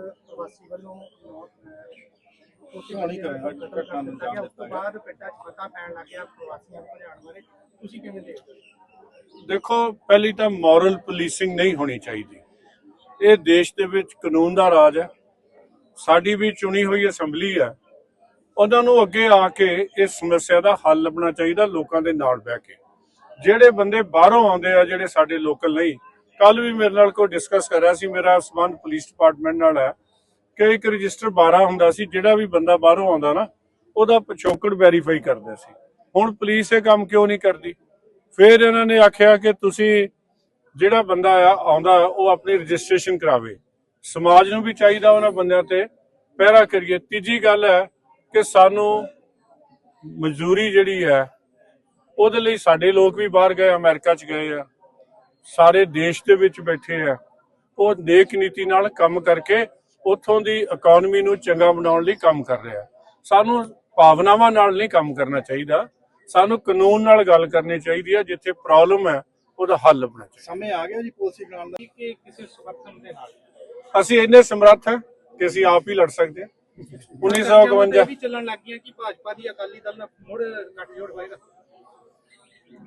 ਪ੍ਰਵਾਸੀ ਵੱਲੋਂ ਕੋਸ਼ਿਸ਼ ਕਹਾਣੀ ਕਰਾਂਗਾ, ਘਟਨਾ ਨੂੰ ਅੰਜਾਮ ਉਸ ਤੋਂ ਦਿੱਤਾ ਬਾਅਦ ਪਿੰਡਾਂ 'ਚ ਪਤਾ ਪੈਣ ਲੱਗ ਗਿਆ ਪ੍ਰਵਾਸੀਆਂ ਨੂੰ ਭਜਾਉਣ ਬਾਰੇ। ਤੁਸੀਂ ਕਿਵੇਂ ਦੇਖਦੇ ਹੋ? ਦੇਖੋ ਪਹਿਲੀ ਤਾਂ ਮੋਰਲ ਪੁਲਿਸਿੰਗ ਨਹੀਂ ਹੋਣੀ ਚਾਹੀਦੀ। ਇਹ ਦੇਸ਼ ਦੇ ਵਿੱਚ ਕਾਨੂੰਨ ਦਾ ਰਾਜ ਹੈ। ਸਾਡੀ ਵੀ ਚੁਣੀ ਹੋਈ ਅਸੈਂਬਲੀ ਹੈ। ਉਹਨਾਂ ਨੂੰ ਅੱਗੇ ਆ ਕੇ ਇਸ ਸਮੱਸਿਆ ਦਾ ਹੱਲ ਲੱਭਣਾ ਚਾਹੀਦਾ ਲੋਕਾਂ ਦੇ ਨਾਲ ਬਹਿ ਕੇ। ਜਿਹੜੇ ਬੰਦੇ ਬਾਹਰੋਂ ਆਉਂਦੇ ਆ ਜਿਹੜੇ ਸਾਡੇ ਲੋਕਲ ਨਹੀਂ ਕੱਲ ਵੀ ਮੇਰੇ ਨਾਲ ਕੋਈ ਡਿਸਕਸ ਕਰ ਰਿਹਾ ਸੀ, ਮੇਰਾ ਸਬੰਧ ਪੁਲਿਸ ਡਿਪਾਰਟਮੈਂਟ ਨਾਲ ਹੈ ਕਿ ਇੱਕ ਰਜਿਸਟਰ 12 ਹੁੰਦਾ ਸੀ, ਜਿਹੜਾ ਵੀ ਬੰਦਾ ਬਾਹਰੋਂ ਆਉਂਦਾ ਨਾ, ਉਹਦਾ ਪਿਛੋਕੜ ਵੈਰੀਫਾਈ ਕਰਦਾ ਸੀ। ਹੁਣ ਪੁਲਿਸ ਇਹ ਕੰਮ ਕਿਉਂ ਨਹੀਂ ਕਰਦੀ? ਫਿਰ ਇਹਨਾਂ ਨੇ ਆਖਿਆ ਕਿ ਤੁਸੀਂ ਜਿਹੜਾ ਬੰਦਾ ਆ, ਆਉਂਦਾ, ਉਹ ਆਪਣੀ ਰਜਿਸਟ੍ਰੇਸ਼ਨ ਕਰਾਵੇ। ਸਮਾਜ ਨੂੰ ਵੀ ਚਾਹੀਦਾ ਉਹਨਾਂ ਬੰਦਿਆਂ ਤੇ। ਪਹਿਰਾ ਕਰੀਏ। ਤੀਜੀ ਗੱਲ ਹੈ ਕਿ ਸਾਨੂੰ ਮਜ਼ਦੂਰੀ ਜਿਹੜੀ ਹੈ, ਉਹਦੇ ਲਈ ਸਾਡੇ ਲੋਕ ਵੀ ਬਾਹਰ ਗਏ, ਅਮਰੀਕਾ ਚ ਗਏ ਆ। ਸਾਰੇ ਦੇਸ਼ ਦੇ ਵਿੱਚ ਬੈਠੇ ਆ। ਉਹ ਨੇਕ ਨੀਤੀ ਨਾਲ ਕੰਮ ਕਰਕੇ ਉੱਥੋਂ ਦੀ ਇਕਨੋਮੀ ਨੂੰ ਚੰਗਾ ਬਣਾਉਣ ਲਈ ਕੰਮ ਕਰ ਰਿਹਾ। ਸਾਨੂੰ ਭਾਵਨਾਵਾਂ ਨਾਲ ਨਹੀਂ ਕੰਮ ਕਰਨਾ ਚਾਹੀਦਾ। ਸਾਨੂੰ ਕਾਨੂੰਨ ਨਾਲ ਗੱਲ ਕਰਨੀ ਚਾਹੀਦੀ ਹੈ ਜਿੱਥੇ ਪ੍ਰੋਬਲਮ ਹੈ ਉਹਦਾ ਹੱਲ ਲੱਭਣਾ ਚਾਹੀਦਾ। ਸਮੇਂ ਆ ਗਿਆ ਜੀ ਪਾਲਿਸੀ ਬਣਾਉਣ ਦਾ। ਕਿ ਕਿਸੇ ਸਮਰਥਨ ਦੇ ਨਾਲ? ਅਸੀਂ ਇੰਨੇ ਸਮਰੱਥ ਹਾਂ ਕਿ ਅਸੀਂ ਆਪ ਹੀ ਲੜ ਸਕਦੇ ਹਾਂ 1951 ਵੀ ਚੱਲਣ ਲੱਗ ਗਈਆਂ ਕਿ ਭਾਜਪਾ ਦੀ ਅਕਾਲੀ ਦਲ ਨਾਲ ਮੁੜ ਗੱਠਜੋੜ ਹੋਏਗਾ?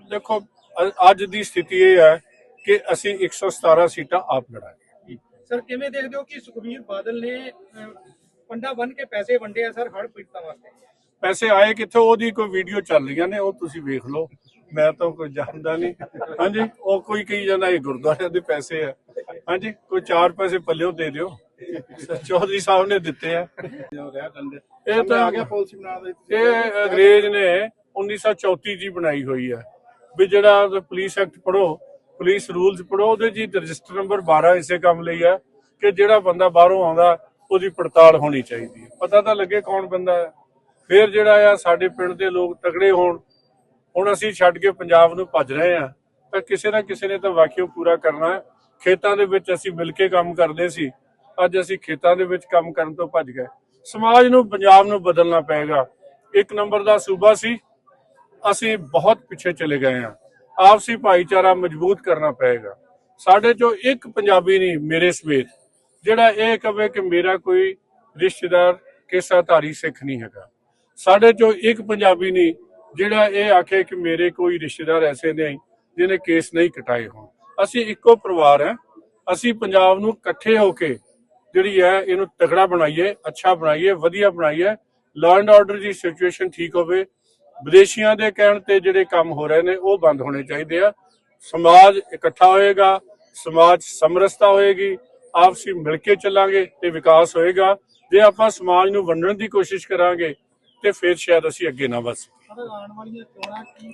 ਦੇਖੋ ਅੱਜ ਦੀ ਸਥਿਤੀ ਇਹ ਹੈ ਕਿ ਅਸੀਂ 117 ਸੀਟਾਂ ਆਪ ਲੜਾਂਗੇ। ਸਰ ਕਿਵੇਂ ਦੇਖਦੇ ਹੋ ਕਿ ਸੁਖਬੀਰ ਬਾਦਲ ਨੇ ਪੰਡਾ ਬਨ ਕੇ ਪੈਸੇ ਵੰਡੇ ਆ ਸਰ ਹੜ੍ਹ ਪੀੜਤਾਂ ਵਾਸਤੇ? ਪੈਸੇ ਆਏ ਕਿੱਥੋਂ? ਉਹਦੀ ਕੋਈ ਵੀਡੀਓ ਚੱਲ ਰਹੀਆਂ ਨੇ ਉਹ ਤੁਸੀਂ ਵੇਖ ਲਓ। ਮੈਂ ਤਾਂ ਕੋਈ ਜਾਣਦਾ ਨਹੀਂ। ਹਾਂਜੀ ਉਹ ਕੋਈ ਕਹੀ ਜਾਂਦਾ ਇਹ ਗੁਰਦੁਆਰਿਆਂ ਦੇ ਪੈਸੇ ਆ। ਹਾਂਜੀ ਕੋਈ 4 ਪੈਸੇ ਪੱਲਿਓ ਦੇ ਦਿਓ। ਚੌਧਰੀ ਸਾਹਿਬ ਨੇ ਦਿੱਤੇ ਆ। ਇਹ ਤਾਂ ਆ ਗਿਆ ਪਾਲਿਸੀ ਬਣਾਉਣ ਦਾ। ਇਹ ਅੰਗਰੇਜ਼ ਨੇ 1934 ਜੀ ਬਣਾਈ ਹੋਈ ਹੈ ਵੀ ਜਿਹੜਾ ਪੁਲਿਸ ਐਕਟ ਪੜੋ ਪੁਲਿਸ ਰੂਲਸ ਪੜੋ ਉਹਦੇ ਜੀ ਰਜਿਸਟਰ ਨੰਬਰ 12 ਇਸੇ ਕੰਮ ਲਈ ਹੈ ਕਿ ਜਿਹੜਾ ਬੰਦਾ ਬਾਹਰੋਂ ਆਉਂਦਾ, ਉਹਦੀ ਪੜਤਾਲ ਹੋਣੀ ਚਾਹੀਦੀ ਹੈ। ਪਤਾ ਤਾਂ ਲੱਗੇ ਕੌਣ ਬੰਦਾ ਹੈ। ਫਿਰ ਜਿਹੜਾ ਆ, ਸਾਡੇ ਪਿੰਡ ਦੇ ਲੋਕ ਤਗੜੇ ਹੋਣ, ਹੁਣ ਅਸੀਂ ਛੱਡ ਕੇ ਪੰਜਾਬ ਨੂੰ ਭੱਜ ਰਹੇ ਆ ਤਾਂ ਕਿਸੇ ਨਾ ਕਿਸੇ ਨੇ ਤਾਂ ਵਾਕਿਓ ਪੂਰਾ ਕਰਨਾ ਹੈ। ਖੇਤਾਂ ਦੇ ਵਿੱਚ ਅਸੀਂ ਮਿਲ ਕੇ ਕੰਮ ਕਰਦੇ ਸੀ, ਅੱਜ ਅਸੀਂ ਖੇਤਾਂ ਦੇ ਵਿੱਚ ਕੰਮ ਕਰਨ ਤੋਂ ਭੱਜ ਗਏ। ਸਮਾਜ ਨੂੰ, ਪੰਜਾਬ ਨੂੰ ਬਦਲਣਾ ਪਏਗਾ। ਇੱਕ ਨੰਬਰ ਦਾ ਸੂਬਾ ਸੀ, ਅਸੀਂ ਬਹੁਤ ਪਿੱਛੇ ਚਲੇ ਗਏ ਹਾਂ। ਆਪਸੀ ਭਾਈਚਾਰਾ ਮਜ਼ਬੂਤ ਕਰਨਾ ਪਏਗਾ। ਸਾਡੇ ਚੋਂ ਇੱਕ ਪੰਜਾਬੀ ਨਹੀਂ, ਮੇਰੇ ਸਮੇਤ, ਜਿਹੜਾ ਇਹ ਕਹੇ ਕਿ ਮੇਰਾ ਕੋਈ ਰਿਸ਼ਤੇਦਾਰ ਕਿਸਾਧਾਰੀ ਸਿੱਖ ਨਹੀਂ ਹੈਗਾ। ਸਾਡੇ ਚੋਂ ਇੱਕ ਪੰਜਾਬੀ ਨਹੀਂ, ਜਿਹੜਾ ਇਹ ਆਖੇ ਕਿ ਮੇਰੇ ਕੋਈ ਰਿਸ਼ਤੇਦਾਰ ਐਸੇ ਨਹੀਂ, ਜਿਹਨੇ ਕੇਸ ਨਹੀਂ ਕਟਾਏ ਹੋਣ। ਅਸੀਂ ਇੱਕੋ ਪਰਿਵਾਰ ਹੈ। ਅਸੀਂ ਪੰਜਾਬ ਨੂੰ ਇਕੱਠੇ ਹੋ ਕੇ ਜਿਹੜੀ ਹੈ, ਇਹਨੂੰ ਤਗੜਾ ਬਣਾਈਏ, ਅੱਛਾ ਬਣਾਈਏ, ਵਧੀਆ ਬਣਾਈਏ। ਲਾਅ ਐਂਡ ਆਰਡਰ ਦੀ ਸਿਚੁਏਸ਼ਨ ਠੀਕ ਹੋਵੇ ਵਿਦੇਸ਼ੀਆਂ ਦੇ ਕਹਿਣ ਤੇ ਜਿਹੜੇ ਕੰਮ ਹੋ ਰਹੇ ਨੇ, ਉਹ ਬੰਦ ਹੋਣੇ ਚਾਹੀਦੇ ਆ। ਸਮਾਜ ਇਕੱਠਾ ਹੋਏਗਾ, ਸਮਾਜ ਸਮਰਸਤਾ ਹੋਏਗੀ, ਆਪਸੀ ਮਿਲ ਕੇ ਚੱਲਾਂਗੇ ਤੇ ਵਿਕਾਸ ਹੋਏਗਾ। ਜੇ ਆਪਾਂ ਸਮਾਜ ਨੂੰ ਵੰਡਣ ਦੀ ਕੋਸ਼ਿਸ਼ ਕਰਾਂਗੇ, ਤੇ ਫਿਰ ਸ਼ਾਇਦ ਅਸੀਂ ਅੱਗੇ ਨਾ ਵੱਧ ਸਕੀਏ। ਆਉਣ ਵਾਲੀਆਂ ਚੋਣਾਂ ਕੀ